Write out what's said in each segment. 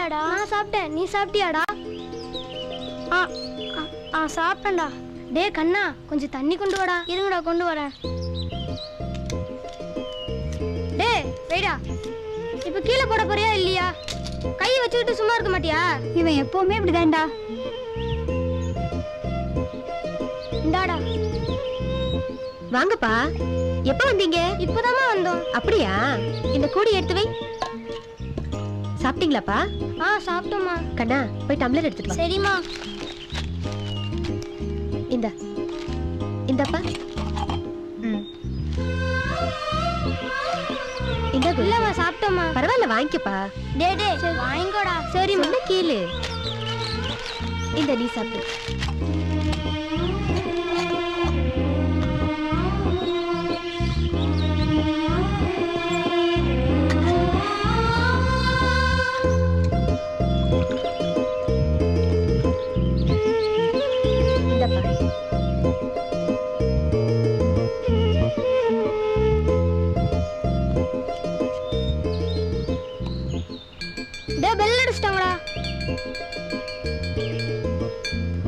சாப்பிட்டியாடா? நான் சாப்பிட்டேன். நீ சாப்பிட்டியாடா? ஆ ஆ, சாப்பிட்டேன்டா. டேய் கண்ணா கொஞ்சம் தண்ணி கொண்டு வாடா. இருங்கடா கொண்டு வரேன். டேய் வெயிடா. இப்போ கீழே போட போறியா இல்லையா? கை வச்சுக்கிட்டு சும்மா இருக்க மாட்டியா? இவன் எப்பவுமே இப்படிதான்டா. இந்தாடா. வாங்கப்பா. எப்ப வந்தீங்க? இப்போதாம்மா வந்தோம். அப்படியா? இந்த கூடி எடுத்து வை. சாப்பிட்டீங்களாப்பா? ஆ சாப்பிட்டோம்மா. கண்ணா போய் டம்ளர் எடுத்துட்டு வா. சரிம்மா. இந்த. இந்தப்பா. இந்தா. இல்லம்மா சாப்பிட்டோம்மா. பரவாயில்ல வாங்கிக்கப்பா. டே டே வாங்கிக்கோடா. சரிம்மா. சொன்ன கேளு. இந்த நீ சாப்பிடு.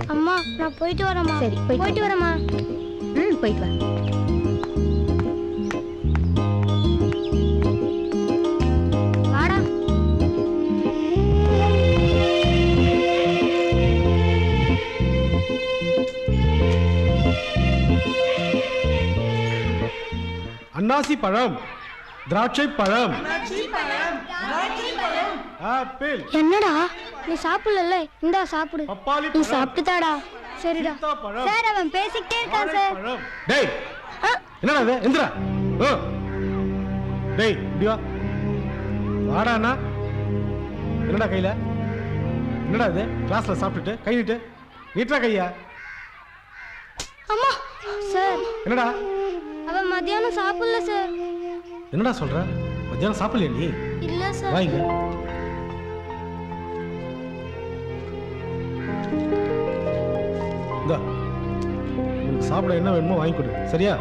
அம்மா நான் போயிட்டு வரேம்மா. சரி, போயிட்டு வரேம்மா. ம் போயிட்டு வா. வாடா. அன்னாசி பழம் திராட்சை பழம். ஆப்பிள். என்னடா? நீ சாப்பிடல இந்தா சாப்பிடு. நீ சாப்பிட்டுதாடா. சரிடா. சார் அவன் பேசிக்கிட்டே இருக்கான் சார். டேய் என்னடா இது? எந்திரா. ஓ. டேய் இப்படி வா. வாடா அண்ணா என்னடா கையில? என்னடா இது? கிளாஸ்ல சாப்பிட்டுட்டு கை நீட்டு. நீட்டா கையா. அம்மா. சார். என்னடா? அவன் மத்தியானம் சாப்பிடல சார். என்னடா சொல்ற? மத்தியானம் சாப்பிடலையா நீ? இல்ல சார். வாங்க. இந்த உங்களுக்கு சாப்பிட என்ன வேணுமோ வாங்கி கொடு. சரியா?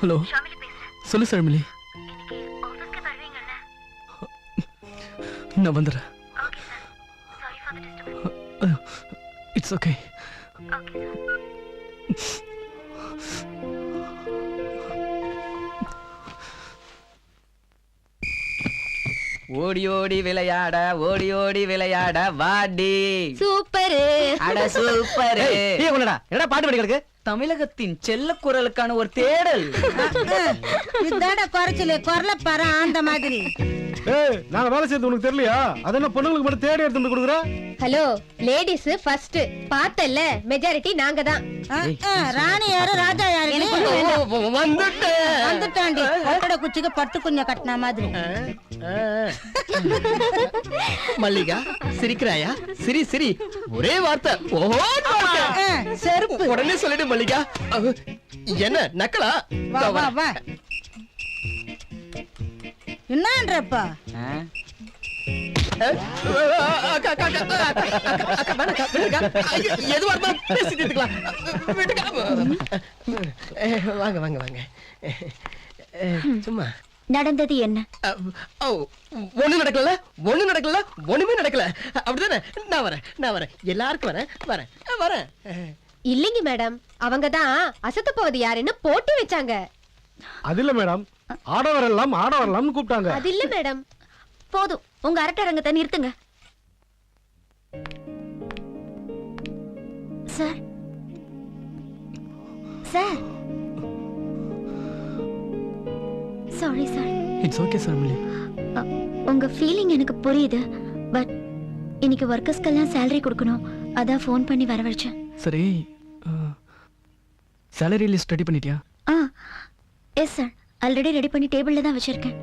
ஹலோ. சொல்லு ஷர்மிலி நான் வந்துடுறேன் இட்ஸ் ஓகே ஓடி ஓடி விளையாட ஓடி ஓடி விளையாட வாடி. சூப்பரு. அட சூப்பர். என்னடா பாட்டு படி கிடக்கு தமிழகத்தின் செல்ல குரலுக்கான ஒரு தேடல். இதாட குறைச்சலு குரல பாரு அந்த மாதிரி. ஏய் நாங்க வேலை செய்யறது உனக்கு தெரியலையா? அது என்ன பொண்ணுங்களுக்கு மட்டும் தேடி எடுத்து வந்து கொடுக்குற? ஹலோ லேடிஸ் ஃபர்ஸ்ட் பார்த்தல்ல மெஜாரிட்டி நாங்க தான். ராணி யாரு ராஜா யாரு? வந்துட்டாண்டி. கொட்டட குச்சிக்கு பட்டு குஞ்ச கட்டின மாதிரி. மல்லிகா சிரிக்கிறாயா? சிரி சிரி. ஒரே வார்த்தை. ஓஹோ செருப்பு உடனே சொல்லிடு மல்லிகா. என்ன நக்கலா? வா வா வா. ஐயோ, எதுவா இருந்தாலும் பேசிட்டு இருக்கலாம். விடுக்கா. அஹ், வாங்க வாங்க வாங்க. சும்மா. நடந்தது என்ன? ஒண்ணு நடக்கல ஒண்ணு நடக்கல ஒண்ணுமே நடக்கல. அப்படிதானே? நான் வரேன் நான் வரேன். எல்லாருக்கும் வரேன் வரேன் வரேன். இல்லைங்க மேடம். அவங்க தான் அசத்த போவது யாருன்னு போட்டி வச்சாங்க. அது இல்ல மேடம். ஆட வரலாம் ஆட வரலாம்னு கூப்பிட்டாங்க. அது இல்ல மேடம். போதும். உங்க அரட்டரங்கத்தை நிறுத்துங்க. Sir. Sir. Sorry sir it's okay Sharmili உங்க ஃபீலிங் எனக்கு புரியுது. பட் இன்னைக்கு ஒர்க்கர்ஸ்க்கெல்லாம் சேலரி கொடுக்கணும். அதான் ஃபோன் பண்ணி வரவழைச்சேன். சரி சேலரி லிஸ்ட் ரெடி பண்ணிட்டியா? ஆ. எஸ் சார் ஆல்ரெடி ரெடி பண்ணி டேபிளில் தான் வச்சிருக்கேன்.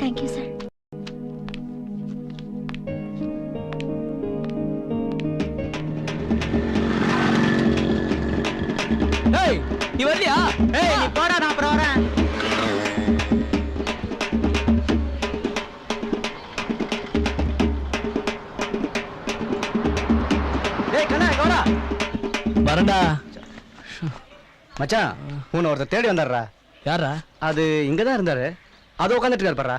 தேங்க்யூ சார் வரண்டா. மச்சான் உன்னை ஒருத்தர் தேடி வந்தாருடா யாரா அது இங்க தான் இருந்தாரு. அது உட்காந்துட்டு இருக்காரு பாரா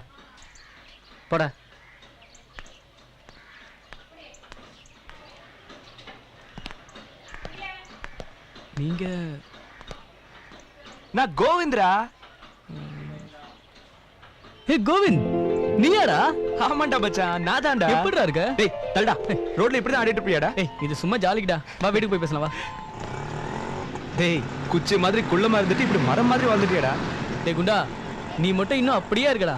போடா. நீங்க நான் கோவிந்த்ரா? ஏ கோவிந்த். நீயாடா? ஆமாண்டா மச்சான் நான் தான்டா எப்படிடா இருக்க? டேய் தள்ளுடா. ரோட்ல இப்படி தான் ஆடிட்டு இருப்பியாடா? இது சும்மா ஜாலிக்குடா. வா வீட்டுக்கு போய் பேசலாம் வா. டேய் குச்சி மாதிரி குள்ளமா இருந்துட்டு இப்படி மரம் மாதிரி வாழ்ந்துட்டியாடா? டேய் குண்டா நீ மட்டும் இன்னும் அப்படியே இருக்கடா.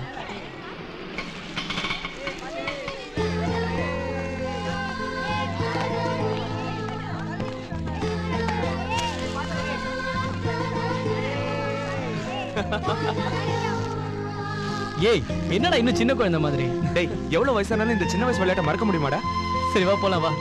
ஏய் என்னடா இன்னும் சின்ன குழந்தை மாதிரி? டேய் எவ்வளவு வயசானாலும் இந்த சின்ன வயசு விளையாட்டை மறக்க முடியுமாடா? சரி வா போலாம் வா.